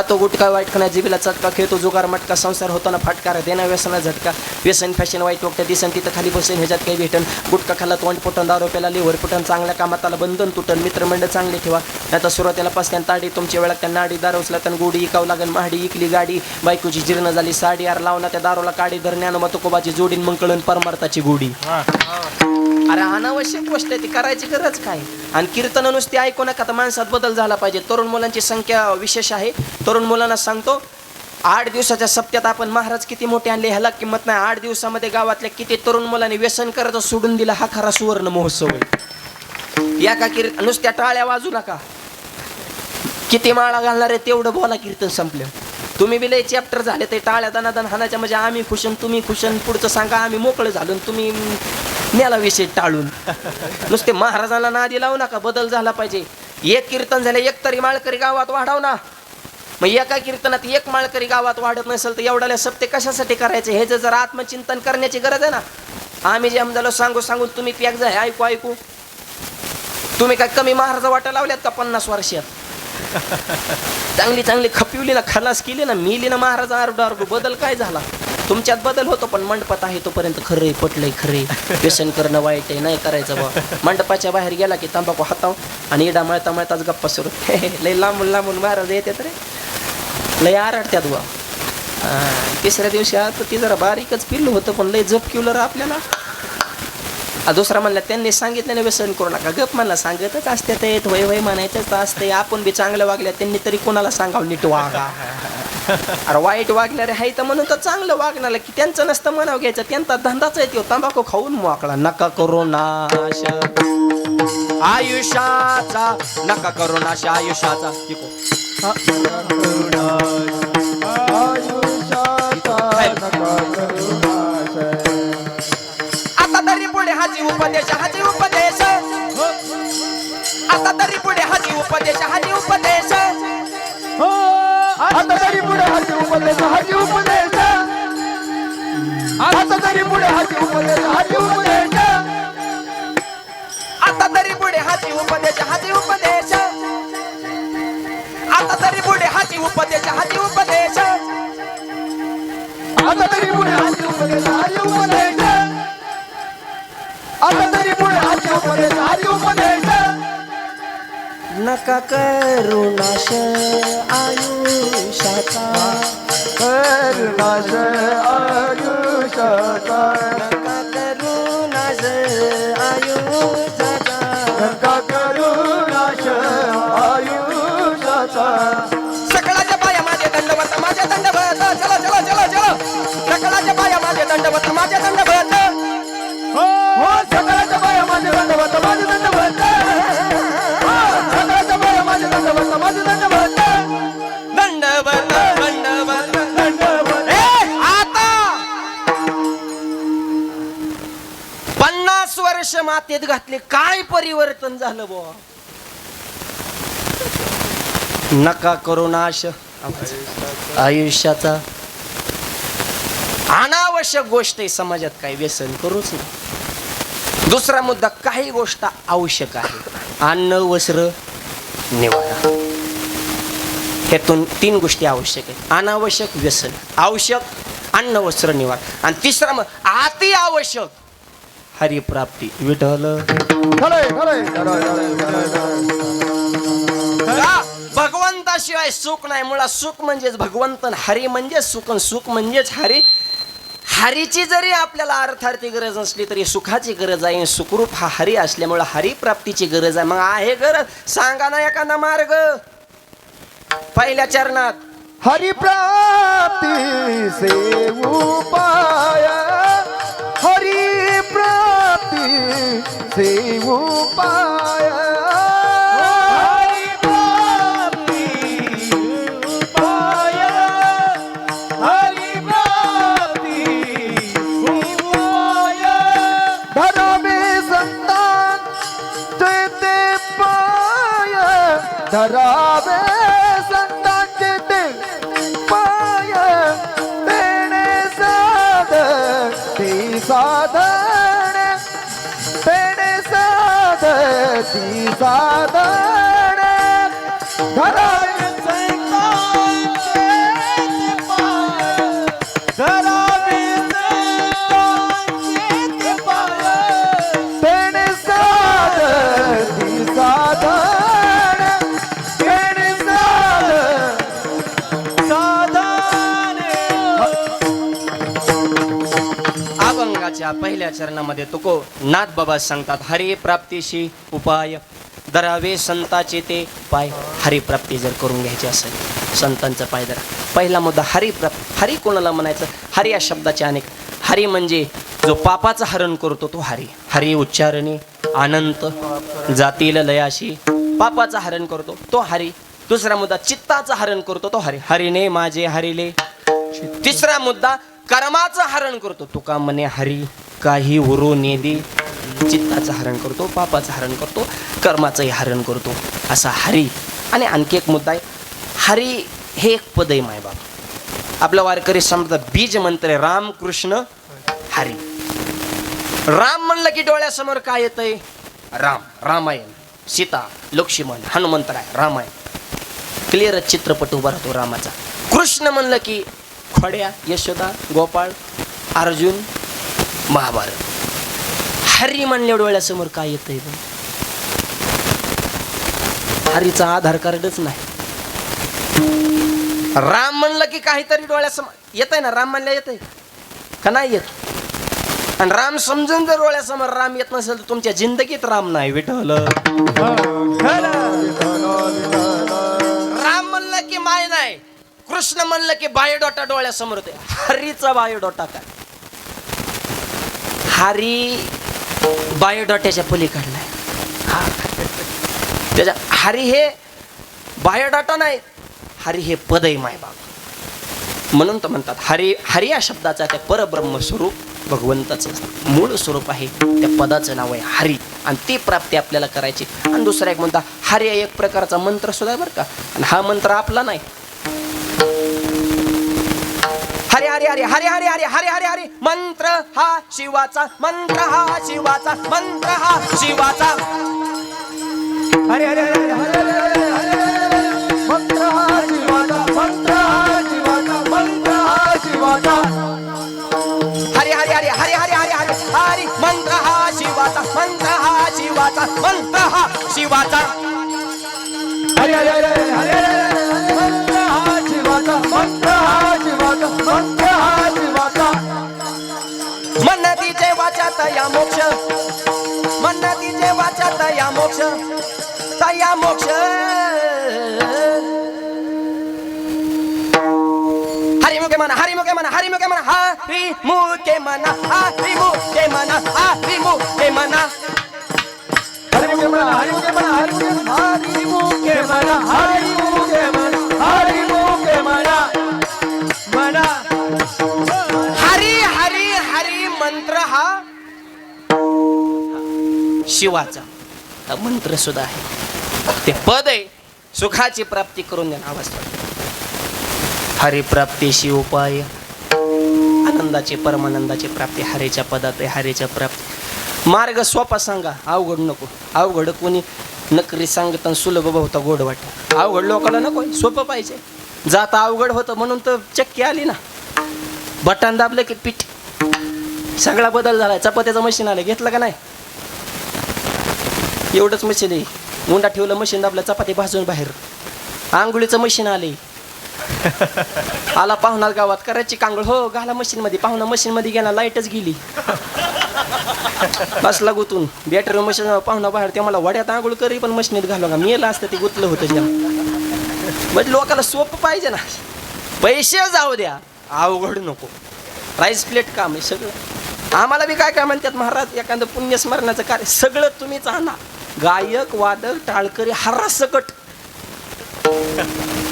खातो गुटका वाईट खाना जिबीला चटका खेळतो जुगार मटका संसार होताना फाटकार देना व्यसना झटका. व्यसन फॅशन वाईट वाटतं दिसन तिथं खाली बसेन ह्याच्यात काही भेटन. गुटका खाल्ला तोंड फुटन दारू प्याला लिव्हर फुटन चांगल्या कामात आला बंधन तुटन मित्रमंडळ चांगले ठेवा. आता सुरुवातीला पासत्यान ताडी तुमच्या वेळात त्या नाडी दारू उचला गोडी इकावं लागेल महाडी इकली गाडी. बायकोची जीर्ण झाली साडी यार लावना त्या दारूला काडी धरण्यानं मग तुकोबाची जोडीन मग कळण परमार्थाची गोडी अरे अनावश्यक गोष्ट आहे ती करायची गरज काय? आणि कीर्तन नुसती ऐकू नका तर माणसात बदल झाला पाहिजे. तरुण मुलांची संख्या विशेष आहे. तरुण मुलांना सांगतो आठ दिवसाच्या सप्त्यात आपण महाराज किती मोठे आणले ह्याला किंमत नाही. आठ दिवसामध्ये गावातल्या किती तरुण मुलांनी व्यसन करत सोडून दिला हा खरा सुवर्ण महोत्सव आहे. या का कीर्तन नुसत्या टाळ्या वाजू नका. किती माळा घालणार आहे तेवढं बोला कीर्तन संपलं. तुम्ही बी लय चॅप्टर झाले ते टाळ्या दनादन हानाच्या म्हणजे आम्ही खुशन तुम्ही खुशन पुढचं सांगा आम्ही मोकळं झालो तुम्ही नेला विषय टाळून. नुसते महाराजांना नादी लावू नका बदल झाला पाहिजे. एक कीर्तन झाले एक तरी माळकरी गावात वाढाव ना. मग एका कीर्तनात एक माळकरी गावात वाढत नसेल तर एवढ्याला सप्ते कशासाठी करायचे? हे जर आत्मचिंतन करण्याची गरज आहे ना आम्ही जे आमदार सांगू सांगून तुम्ही पॅक जाय ऐकू ऐकू. तुम्ही काय कमी महाराज वाटा लावल्यात का पन्नास वर्षात? चांगली चांगली खपिवली ना खलास केली ना मिली ना महाराज आरडू आरडू बदल काय झाला? तुमच्यात बदल होतो पण मंडपात आहे तोपर्यंत खरंय पटलंय खरे. व्यसन करणं वाईट आहे नाही करायचं बा मंडपाच्या बाहेर गेला की तंबाखू हाताव आणि इडा मळता मळताच गप्पा सुरू. लय लांबून लांबून महाराज येते रे. लय आरडत्यात बा तिसऱ्या दिवशी आता ती जरा बारीकच पिल्लं होतं पण लय जप किवलं आपल्याला. दुसरा म्हणला त्यांनी सांगितलं व्यसन करू नका. गप म्हणला सांगतच असते ते वय वय म्हणायचंच असते आपण बी चांगलं वागल्या त्यांनी तरी कोणाला सांगावं नीट वागा. अरे वाईट वागणारे आहे तर म्हणून तर चांगलं वागणार की त्यांचं नसतं म्हणावं घ्यायचं. त्यांचा धंदाच आहे तो तंबाखू खाऊन मोकळा. नका करू नाश. आयुष्याचा नका करू नाश आयुष्याचा. इको. आता तरी पुढे हाजी उपदेश हाजी उपदेश. आता तरी पुढे हाजी उपदेश हाजी उपदेश. आता तरी पुढे हाती उपदेश हाती उपदेश आता तरी पुढे हाती उपदेश हाती उपदेश आता तरी पुढे हाती उपदेश हाती उपदेश आता तरी पुढे हाती उपदेश हाती उपदेश आता तरी पुढे हाती उपदेश हाती उपदेश आता तरी पुढे हाती उपदेश हाती उपदेश नका करू नाश आयुष्याचा. करुणाश आयुष्याचा. नका करू नाश आयुष्याचा. नका करुणाश आयुष्याचा. सकळाच्या पाया माझे दंडवत माझे दंडवत. चला चला चला चला. सकळाच्या पाया माझे दंडवत माझे दंडवत. हो सकाळच्या बाया माझे दंडवत माझे दंडवत. पन्नास वर्ष मातेत घातले. काय परिवर्तन झालं बो नका करू नाश. आयुष्याचा अनावश्यक गोष्ट आहे समाजात काही व्यसन करूच नाही दुसरा मुद्दा काही गोष्ट आवश्यक आहे. अन्न वस्त्र निवारा. ह्यातून तीन गोष्टी आवश्यक आहेत. अनावश्यक व्यसन आवश्यक अन्न वस्त्र निवार. आणि तिसरा मग अति आवश्यक हरिप्राप्ती. का भगवंताशिवाय सुख नाही. मुळात सुख म्हणजेच भगवंत हरी म्हणजेच सुख सुख म्हणजेच हरी. हरीची जरी आपल्याला अर्थार्थी गरज नसली तरी सुखाची गरज आहे. सुखरूप हा हरी असल्यामुळे हरिप्राप्तीची गरज आहे. मग आहे गरज. सांगा ना एखादा मार्ग. पहिल्या चरणात. हरिप्राप्ती से उपाय। हरिप्राप्ती से उपाय। धरावे साधन पहिल्या चरणामध्ये तुको नाथ बाबा सांगतात हरे प्राप्तीशी उपाय धरावे संताचे ते पाय. हरिप्राप्ती जर करून घ्यायची असेल संतांचा पाय धरा पहिला मुद्दा हरिप्राप्ती. हरी कोणाला म्हणायचं? हरी या शब्दाचे अनेक. हरी म्हणजे जो पापाचं हरण करतो तो हरी. हरी उच्चारणे अनंत जातील लयाशी. पापाचं हरण करतो तो हरी. दुसरा मुद्दा चित्ताचं हरण करतो तो हरी. हरीने माझे हरिले. तिसरा मुद्दा कर्माचं हरण करतो तुका म्हणे हरी. काही उरू नेदी. चित्ताचं हरण करतो पापाचं हरण करतो. कर्माचंही हरण करतो. असा हरी आणि आणखी एक मुद्दा आहे. हरी हे एक पद आहे मायबाप. आपलं वारकरी समजा बीज मंत्र आहे राम कृष्ण हरी. राम म्हणलं की डोळ्यासमोर काय येतंय? राम रामायण सीता लक्ष्मण हनुमंतराय रामायण. क्लिअरच चित्रपट उभा राहतो रामाचा. कृष्ण म्हणलं की खोड्या यशोदा गोपाळ अर्जुन महाभारत. हरी म्हणल्या डोळ्यासमोर काय येतंय? बघ हरीचा आधार कार्डच नाही. राम म्हणलं की काहीतरी डोळ्यासमोर येत आहे ना राम म्हणल्या येत आहे का नाही येत? आणि राम समजून जर डोळ्यासमोर राम येत नसेल तर तुमच्या जिंदगीत राम नाही विठल राम म्हणलं की माय नाही. कृष्ण म्हणलं की बायोडोटा डोळ्यासमोर होते हरीचा बायोडोटा काय? हरी बायोडोट्याच्या पलीकडलाय हा. त्याच्या हरी हे बायोडाटा नाही हरी हे पदय माय मायबाप म्हणून तर म्हणतात हरी हरी या शब्दाचा त्या परब्रह्म स्वरूप भगवंताचं मूळ स्वरूप आहे. त्या पदाचं नाव आहे हरी. आणि ती प्राप्ती आपल्याला करायची. आणि दुसरा एक म्हणता हरी एक प्रकारचा मंत्र सुद्धा बरं का. आणि हा मंत्र आपला नाही. हरे हरे हरे हरे हरे हरे हरे हरे हरे मंत्र हा शिवाचा मंत्र हा शिवाचा मंत्र हा शिवाचा. हरे हरे हरे हरे हरे मंत्र शिवाचा मंत्र शिवाचा मंत्र शिवाचा हरे हरे हरे हरे हरे हरे हरे हरे मंत्र हा शिवाचा मंत्र हा शिवाचा मंत्र हा शिवाचा हरे हरे हरे हरे हरे मंत्र हा शिवाचा मंत्र हा शिवाचा मंत्र वाचात या मोक्ष मन तिचे वाचात या मोक्ष तया मोक्ष हरिमुखे मना हरिमुखे मना हरिमुखे मना हरी मुखे मना हरी मुखे मना हरी मना हरिमुखे मना हरिमुखे मना हरी मना हरी मना हरी मना मना हरी हरी हरी मंत्र हा शिवाचा हा मंत्र सुद्धा आहे. ते पद आहे सुखाची प्राप्ती करून देणं आवाज हरिप्राप्तीशी उपाय. आनंदाची परमानंदाची प्राप्ती हरेच्या पदात आहे हरेच्या प्राप्ती. मार्ग सोपा सांगा अवघड नको. अवघड कोणी नकरी सांगताना सुलभ होता गोड वाटत. अवघड लोकांना नको सोपं पाहिजे. जाता अवघड होतं म्हणून तर चक्की आली ना. बटन दाबलं की पीठ. सगळा बदल झालाय. चपात्याचं मशीन आलं घेतलं का नाही? एवढंच मशीन आहे. मुंडा ठेवलं मशीन आपल्या चपाती भाजून बाहेर. आंघोळीचं मशीन आले आला पाहुणा गावात करायची कांगळ. हो घाला मशीन मध्ये पाहुणा मशीन मध्ये गेला लाईटच गेली. बसला गुतून बॅटरी मशीन पाहुणा बाहेर ते मला वड्यात आंघोळ करी पण मशीनीत घालू का मेलं असतं ते गुतलं होतं ज्या म्हणजे लोकांना सोपं पाहिजे ना. पैसे जाऊ द्या. अवघड नको. राईस प्लेट काम आहे सगळं. आम्हाला बी काय काय म्हणतात महाराज एखादं पुण्यस्मरणाचं कार्य सगळं तुम्हीच आणा. गायक वादक टाळकरी हरासकट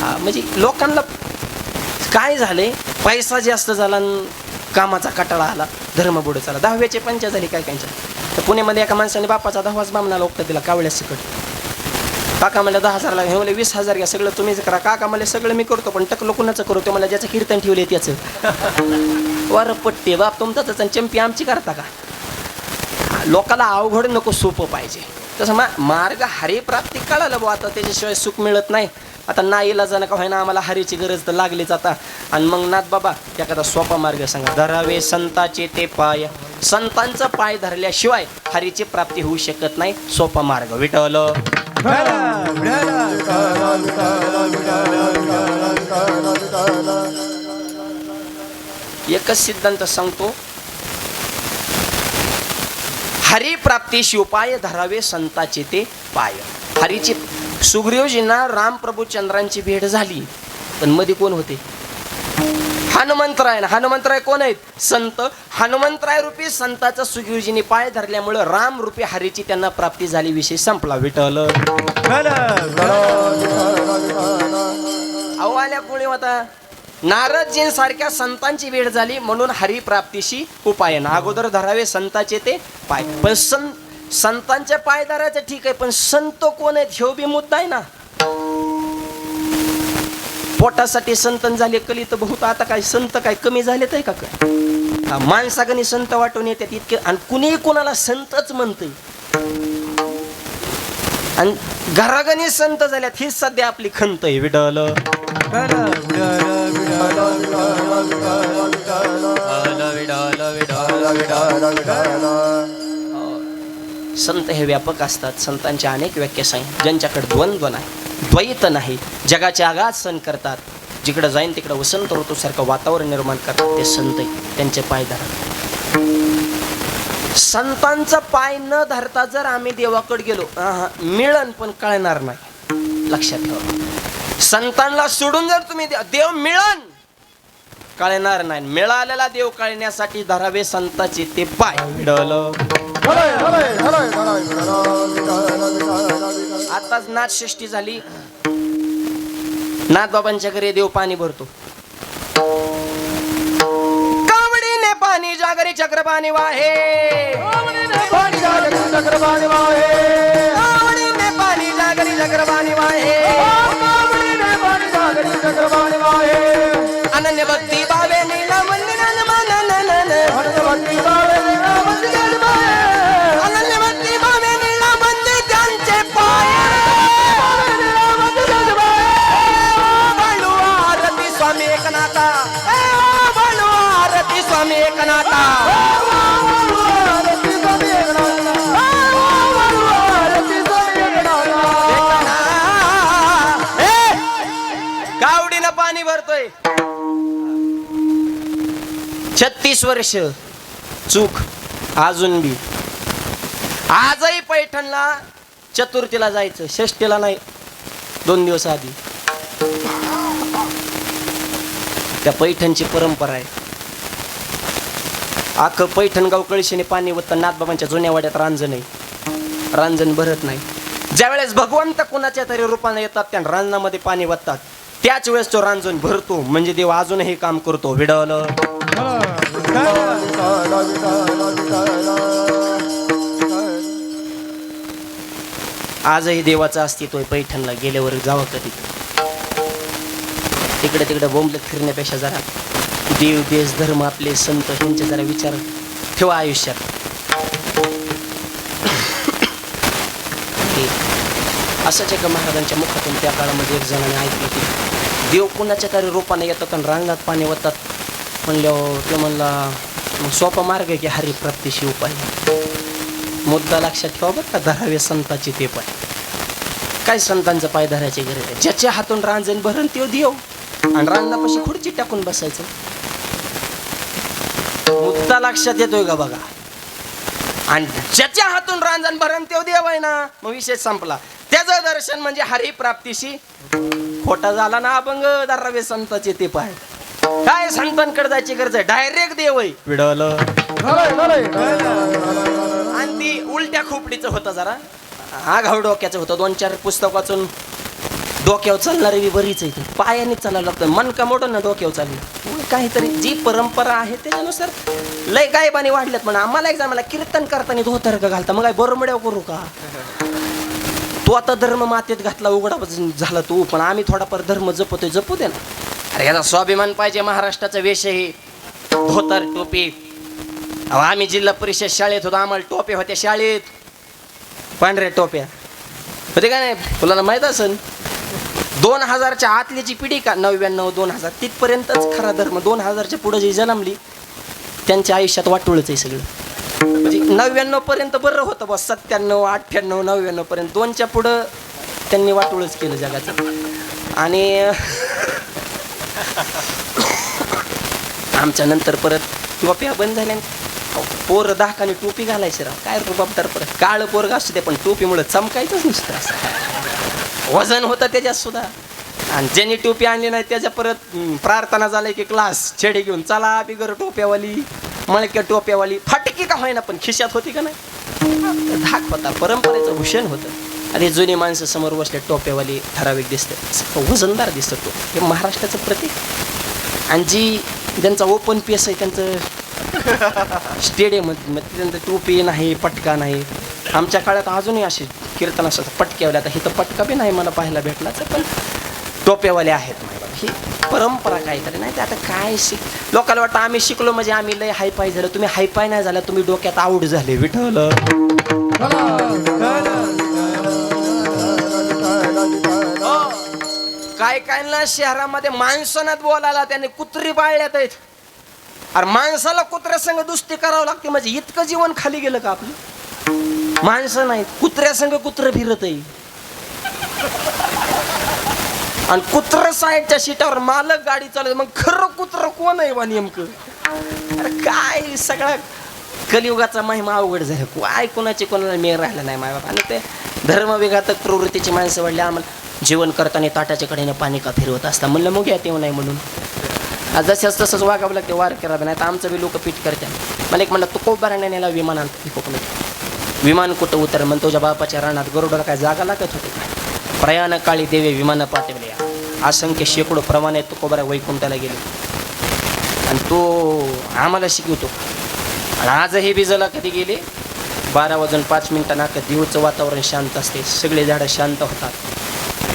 हा म्हणजे लोकांना काय झाले? पैसा जास्त झाला आणि कामाचा कटाळा आला धर्म बुडत झाला. दहाव्याचे पंचा झाली काय कायच्या तर पुण्यामध्ये एका माणसाने बापाचा दहावाच बामना लोकता दिला कावळ्या सकट काका मला दहा हजार लागले मला वीस हजार घ्या सगळं तुम्हीच करा. काका मला सगळं मी करतो पण टकलो कुणाचं करू? ते मला ज्याचं कीर्तन ठेवले त्याचं. वर पट्टे बाप तुमचाच आणि चंपी आमची करता का? लोकाला अवघड नको सोपं पाहिजे. तसं मा मार्ग हरिप्राप्ती कळालं बुवा आता त्याच्याशिवाय सुख मिळत नाही. आता नाईला जाणं का व्हायना आम्हाला हरीची गरज तर लागलीच आता. आणि मग नाथ बाबा एखादा सोपा मार्ग सांगा. धरावे संताचे ते पाय. संतांचा पाय धरल्याशिवाय हरीची प्राप्ती होऊ शकत नाही. सोपा मार्ग. विटवलं एकच सिद्धांत सांगतो. हरिप्राप्तीशी उपाय धरावे संताचे ते पाय. हरीची सुग्रीवजींना रामप्रभूचंद्रांची भेट झाली. पण मध्ये कोण होते? हनुमंतराय ना हनुमंतराय कोण आहेत? संत. हनुमंतराय रूपी संताचा सुग्रीवजींनी पाय धरल्यामुळं राम रूपी हरीची त्यांना प्राप्ती झाली. विषय संपला. विठल अहो आल्या कोणी होता नारदजींसारख्या संतांची वेळ झाली म्हणून हरिप्राप्तीशी उपाय ना. अगोदर धरावे संताचे ते पाय. पण संत संतांचे पाय धरायचं ठीक आहे पण संत कोण आहेत हे बी मुद्दा आहे ना. पोटासाठी संतन झाले कली तर बहुत. आता काय संत काय कमी झालेत आहे का काय? माणसागणी संत वाटून येतात इतके. आणि कुणीही कोणाला संतच म्हणते आणि घरागणी संत झाल्यात हीच सध्या आपली खंत आहे विडल संत हे व्यापक असतात. संतांच्या अनेक व्याख्या सांग. ज्यांच्याकडे द्वंद्व नाही द्वैत नाही जगाचे आगात सण करतात. जिकडं जाईन तिकडं वसंत ऋतूसारखं वातावरण निर्माण करतात. ते संत त्यांचे पाय धरा. संतांचा पाय न धरता जर आम्ही देवाकडे गेलो मिळन पण कळणार नाही. लक्षात ठेवा. संतांना सोडून जर तुम्ही देव मिळन कळणार नाही. मिळालेला देव कळण्यासाठी धरावे संताचे ते पाय. आताच नाथषष्ठी झाली. नाथबाबांच्या घरी देव पाणी भरतो. कावडीने पाणी जागरी चक्र पाणी वाहे. कावडीने पाणी जागरी चक्र पाणी वाहे. મન ભક્તિ ભાવે નીલા મન નન મન નન નન ભક્તિ ભાવે નીલા મન જડ छत्तीस वर्ष. चूक. अजून बी. आजही पैठणला चतुर्थीला जायचं. षष्टीला नाही. दोन दिवस आधी. त्या पैठणची परंपरा आहे. आख पैठण गाव कळशीने पाणी वत्ता नाथबाबांच्या जुन्या वाड्यात रांजण आहे. रांजण भरत नाही. ज्यावेळेस भगवंत कुणाच्या तरी रूपाने येतात त्या रांजणामध्ये पाणी वत्तात त्याच वेळेस तो रांजण भरतो. म्हणजे देव अजूनही काम करतो. विडवलं. आजही देवाचं अस्तित्व आहे पैठणला गेल्यावर जावं कधी. तिकडे तिकडे बोंबलत फिरण्यापेक्षा जरा देव देश धर्म आपले संत यांचे जरा विचार ठेवा आयुष्यात. हे असंच एका महाराजांच्या मुखातून त्या काळामध्ये एक जणांनी ऐकलं की देव कुणाच्या तरी रूपाने येतात आणि रांगात पाणी वतात म्हणल्यावर ते म्हणला मग सोपा मार्ग आहे की हरिप्राप्तीशी उपाय मुद्दा लक्षात ठेवा बरं का धरावे संताचे ते पाय काय संतांचा पाय धरायची गरज आहे? ज्याच्या हातून रांजण भरण तो देव. आणि रांजणापाशी खुर्ची टाकून बसायचं. मुद्दा लक्षात येतोय का बघा? आणि ज्याच्या हातून रांजण भरण तो देव आहे ना मग विषय संपला. त्याचं दर्शन म्हणजे हरिप्राप्तीशी खोटा झाला ना अभंग धरावे संताचे ते पाय. काय संतांकडे जायची गरज आहे? डायरेक्ट देव आणि ती उलट्या खोपडीचं होतं जरा. आघाव डोक्याचं होतं. दोन चार पुस्तक वाचून डोक्यावर चालणारी बी बरीच आहे ती. पायाने चालायला लागतं मन का मोठं ना डोक्यावर चालली. मग काहीतरी जी परंपरा आहे त्याच्यानुसार लय गायबाने वाढल्यात म्हणा. आम्हाला एक मला कीर्तन करताना धोतर का घालता. मग काय बरमड्या करू का? तू आता धर्म मातेत घातला उघडा झाला तू. पण आम्ही थोडाफार धर्म जपतोय जपू दे ना. अरे याचा स्वाभिमान पाहिजे महाराष्ट्राचा वेश धोतर टोपी. अहो, आम्ही जिल्हा परिषद शाळेत होतो आम्हाला टोप्या होत्या शाळेत. पांढऱ्या टोप्या. होते का नाही? तुला माहीत असेल? दोन हजारच्या आतलीची पिढी का? नव्याण्णव दोन हजार तिथपर्यंतच खरा धर्म दोन हजारच्या पुढे जी जन्मली त्यांच्या आयुष्यात वाटोळच आहे सगळं. म्हणजे नव्याण्णव पर्यंत बरं होतं बस सत्त्याण्णव अठ्ठ्याण्णव नव्याण्णव पर्यंत दोनच्या पुढं त्यांनी वाटोळच केलं जगाचं. आणि आमच्या नंतर परत टोप्या बंद झाल्या. पोर दाखाने टोपी घालायची राव. काय रुबाबदार परत काळ पोरग असू दे पण टोपीमुळे चमकायचंच नुसतं असं. वजन होतं त्याच्यात सुद्धा. आणि ज्यांनी टोपी आणली नाही त्याच्या परत प्रार्थना झाली की क्लास छेडे घेऊन चला बिगर टोप्यावाली मळक्या टोप्यावाली. फाटकी का होईना पण खिशात होती का नाही? धाक होता परंपरेचं भूषण होतं. आणि जुनी माणसं समोर बसले टोप्यावाली ठराविक दिसते. वजनदार दिसतं तो. हे महाराष्ट्राचं प्रतीक. आणि जी ज्यांचा ओपन पेस आहे त्यांचं स्टेडियम त्यांचं टोपी नाही पटका नाही. आमच्या काळात अजूनही असे कीर्तन असतात पटक्यावाले आता इथं पटका बी नाही मला पाहायला भेटला तर पण टोप्यावाले आहेत. ही परंपरा काहीतरी नाही ते आता काय शिक लोकांना वाटतं आम्ही शिकलो म्हणजे आम्ही लय हायपाय झालं. तुम्ही हायपाय नाही झाला तुम्ही डोक्यात आवड झाले. विठल काय काय ना शहरामध्ये माणसानात बोलायला त्याने कुत्री पाळल्यात आहेत. अरे माणसाला कुत्र्या संग दुस्ती करावं लागते म्हणजे इतकं जीवन खाली गेलं का आपलं? माणसं नाहीत कुत्र्या संग कुत्र फिरत आहे. आणि कुत्र साईडच्या सीटावर मालक गाडी चालत मग खरं कुत्र कोण आहे बा नेमकं? अरे काय सगळा कलियुगाचा महिमा अवघड झाला. काय कोणाची कोणाला मेळ राहिला नाही मायबाप. आणि ते धर्मविघातक प्रवृत्तीची माणसं वाढली आम्हाला. जेवण करताना ताटाच्या कडेने पाणी का फिरवत असता? म्हणलं मग यात येऊ नाही म्हणून. आज जसंच तसंच वागावं लागते वार करावं नाही. तर आमचं बी लोक पीठ करतात मला एक म्हणलं तू कोबाराने नेला विमानात कोकणात विमान कुठं उतर म्हण तुझ्या बापाच्या रानात गरुडाला काय जागा लागत होते काय प्रयाण काळी देवे विमानं पाठवले असंख्य शेकडो प्रमाणे तुकोबारा कोबरा वैकुंठाला गेले. आणि तो आम्हाला शिकवतो. आणि आजही बिजला कधी गेले? बारा वाजून पाच मिनिटांना का दिवचं वातावरण शांत असते. सगळे झाडं शांत होतात.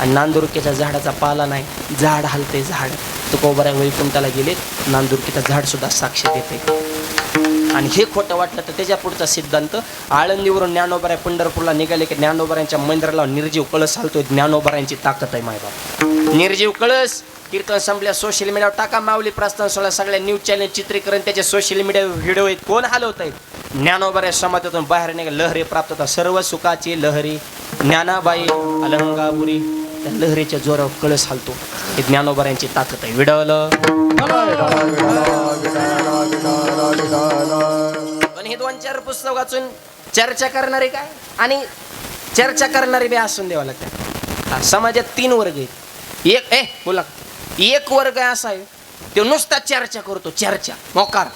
आणि नांदुरकीच्या झाडाचा पाला नाही झाड हलते झाड. तुकोबऱ्या वैकुंठाला गेले नांदुरकीचं झाड सुद्धा साक्ष देते. आणि हे खोटं वाटलं तर त्याच्या पुढचा सिद्धांत आळंदीवरून ज्ञानोबऱ्या पंढरपूरला निघाले की ज्ञानोबऱ्यांच्या मंदिराला निर्जीव कळस हलतोय ज्ञानोबऱ्यांची ताकद आहे मायबाप निर्जीव कळस! कीर्तन संपल्या सोशल मीडियावर टाका माऊली प्रस्थान सोहळा सगळ्या न्यूज चॅनल चित्रीकरण त्याचे सोशल मीडियावर व्हिडिओ आहेत कोण हलवत आहेत ज्ञानोबऱ्या समाजातून बाहेर निघा लहरी प्राप्त होतात सर्व सुखाची लहरी ज्ञानाबाई अलंगापुरी. त्या लहरीच्या जोरावर कळस हलतो. हे ज्ञानोबऱ्यांची ताकद आहे. विडवलं. पण हे दोन चार पुस्तक वाचून चर्चा करणारे काय? आणि चर्चा करणारे बी असून द्यावं लागतं. समाजात तीन वर्ग आहेत. एक ए बोला. एक वर्ग असा आहे तो नुसता चर्चा करतो चर्चा मोकार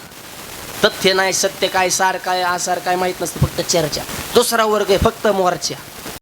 तथ्य नाही सत्य काय सार काय आसार काय माहीत नसतं फक्त चर्चा. दुसरा वर्ग आहे फक्त मोर्चा.